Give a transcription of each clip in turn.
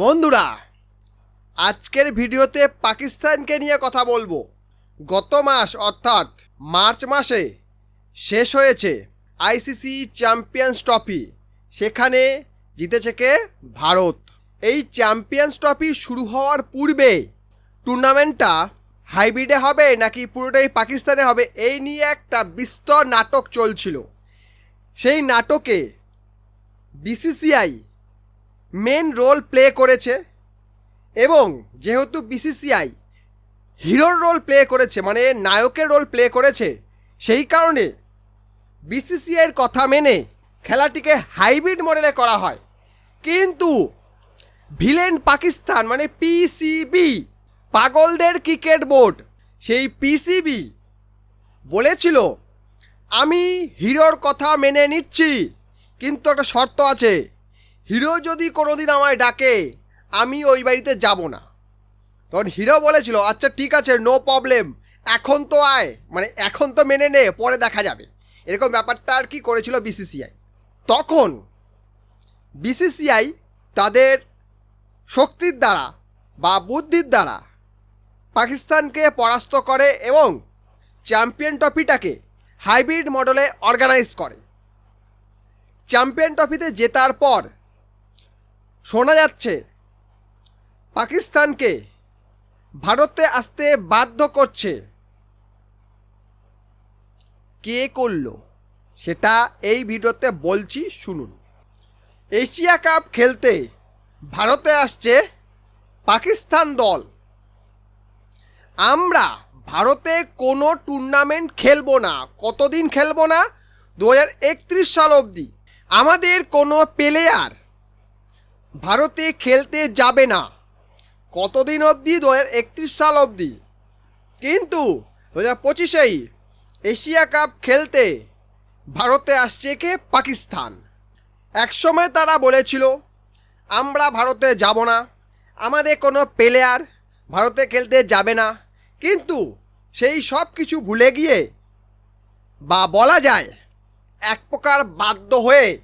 বন্ধুরা, আজকের ভিডিওতে পাকিস্তানকে নিয়ে কথা বলব। গত মাস, অর্থাৎ মার্চ মাসে শেষ হয়েছে আইসিসি চ্যাম্পিয়ন্স ট্রফি। সেখানে জিতেছে কে? ভারত। এই চ্যাম্পিয়ন্স ট্রফি শুরু হওয়ার পূর্বে টুর্নামেন্টটা হাইব্রিডে হবে নাকি পুরোটাই পাকিস্তানে হবে, এই নিয়ে একটা বিস্তর নাটক চলছিল। সেই নাটকে বিসিসিআই মেন রোল প্লে করেছে এবং যেহেতু বিসিসিআই হিরোর রোল প্লে করেছে মানে নায়কের রোল প্লে করেছে, সেই কারণে বিসিসিআইয়ের কথা মেনে খেলাটিকে হাইব্রিড মডেলে করা হয়। কিন্তু ভিলেন পাকিস্তান মানে পিসিবি পাগলদের ক্রিকেট বোর্ড সেই পিসিবি বলেছিল, আমি হিরোর কথা মেনে নিচ্ছি, কিন্তু একটা শর্ত আছে। হিরো যদি কোনোদিন আমায় ডাকে, আমি ওই বাড়িতে যাব না। তখন হিরো বলেছিল আচ্ছা ঠিক আছে নো প্রবলেম এখন তো আয়। মানে এখন তো মেনে নে, পরে দেখা যাবে। এরকম ব্যাপারটা আর কি করেছিল বিসিসিআই তখন বিসিসিআই তাদের শক্তির দ্বারা বা বুদ্ধির দ্বারা পাকিস্তানকে পরাস্ত করে এবং চ্যাম্পিয়ন ট্রফিটাকে হাইব্রিড মডেলে অর্গানাইজ করে। চ্যাম্পিয়ন ট্রফিতে জেতার পর শোনা যাচ্ছে, পাকিস্তানকে ভারতে আসতে বাধ্য করছে। কে করল? সেটা এই ভিডিওতে বলছি, শুনুন। এশিয়া কাপ খেলতে ভারতে আসছে পাকিস্তান দল। আমরা ভারতে কোনো টুর্নামেন্ট খেলব না। কতদিন খেলব না? দু হাজার একত্রিশ সাল অবধি। আমাদের কোনো প্লেয়ার ভারতে খেলতে যাবে না। কতদিন অবধি? দু হাজার একত্রিশ সাল অবধি। কিন্তু দু হাজার পঁচিশেই এশিয়া কাপ খেলতে ভারতে আসছে কে? পাকিস্তান। একসময় তারা বলেছিল, আমরা ভারতে যাব না। আমাদের কোনো প্লেয়ার ভারতে খেলতে যাবে না। কিন্তু সেই সব কিছু ভুলে গিয়ে বা বলা যায়, এক প্রকার বাধ্য হয়ে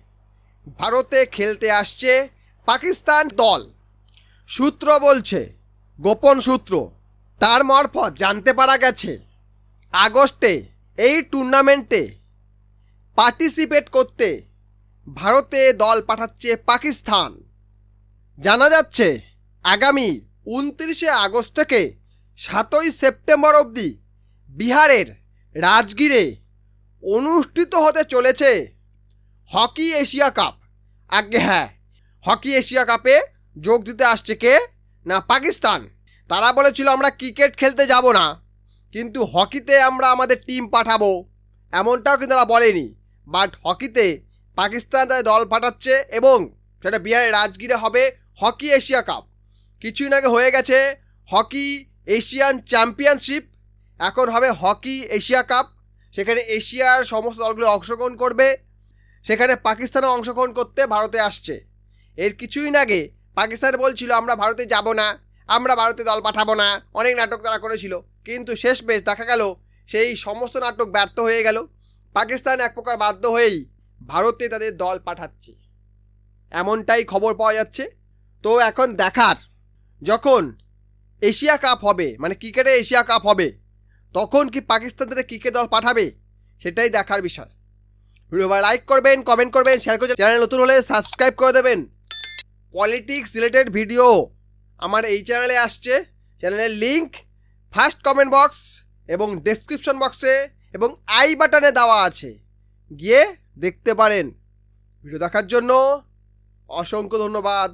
ভারতে খেলতে আসছে পাকিস্তান দল। সূত্র বলছে, গোপন সূত্র, তার মারফত জানতে পারা গেছে, আগস্টে এই টুর্নামেন্টে পার্টিসিপেট করতে ভারতে দল পাঠাচ্ছে পাকিস্তান। জানা যাচ্ছে, আগামী উনত্রিশে আগস্ট থেকে সাতই সেপ্টেম্বর অবধি বিহারের রাজগিরে অনুষ্ঠিত হতে চলেছে হকি এশিয়া কাপ। আগে হ্যাঁ হকি এশিয়া কাপে যোগ দিতে আসছে কে? না, পাকিস্তান। তারা বলেছিল আমরা ক্রিকেট খেলতে যাব না, কিন্তু হকিতে আমরা আমাদের টিম পাঠাবো। এমনটাও কিন্তু তারা বলেনি। বাট হকিতে পাকিস্তান তাদের দল পাঠাচ্ছে এবং সেটা বিহারের রাজগীরে হবে হকি এশিয়া কাপ। কিছুদিন আগে হয়ে গেছে হকি এশিয়ান চ্যাম্পিয়নশিপ। এখন হবে হকি এশিয়া কাপ। সেখানে এশিয়ার সমস্ত দলগুলো অংশগ্রহণ করবে। সেখানে পাকিস্তানও অংশগ্রহণ করতে ভারতে আসছে। এর কিছুদিন আগে। পাকিস্তান বলছিল, আমরা ভারতে যাব না। আমরা ভারতে দল পাঠাবো না। অনেক নাটক তারা করেছিল। কিন্তু শেষ বেশ দেখা গেল, সেই সমস্ত নাটক ব্যর্থ হয়ে গেল। পাকিস্তান এক প্রকার বাধ্য হয়েই ভারতে তাদের দল পাঠাচ্ছে। এমনটাই খবর পাওয়া যাচ্ছে। তো এখন দেখার, যখন এশিয়া কাপ হবে মানে ক্রিকেটে এশিয়া কাপ হবে, তখন কি পাকিস্তান তাদের ক্রিকেট দল পাঠাবে? সেটাই দেখার বিষয়। ভিডিও লাইক করবেন কমেন্ট করবেন শেয়ার করবেন। চ্যানেল নতুন হলে সাবস্ক্রাইব করে দেবেন। পলিটিক্স রিলেটেড ভিডিও আমার এই চ্যানেলে আসছে। চ্যানেলের লিঙ্ক ফার্স্ট কমেন্ট বক্স এবং ডেসক্রিপশন বক্সে এবং আই বাটনে দেওয়া আছে। গিয়ে দেখতে পারেন। ভিডিও দেখার জন্য অসংখ্য ধন্যবাদ।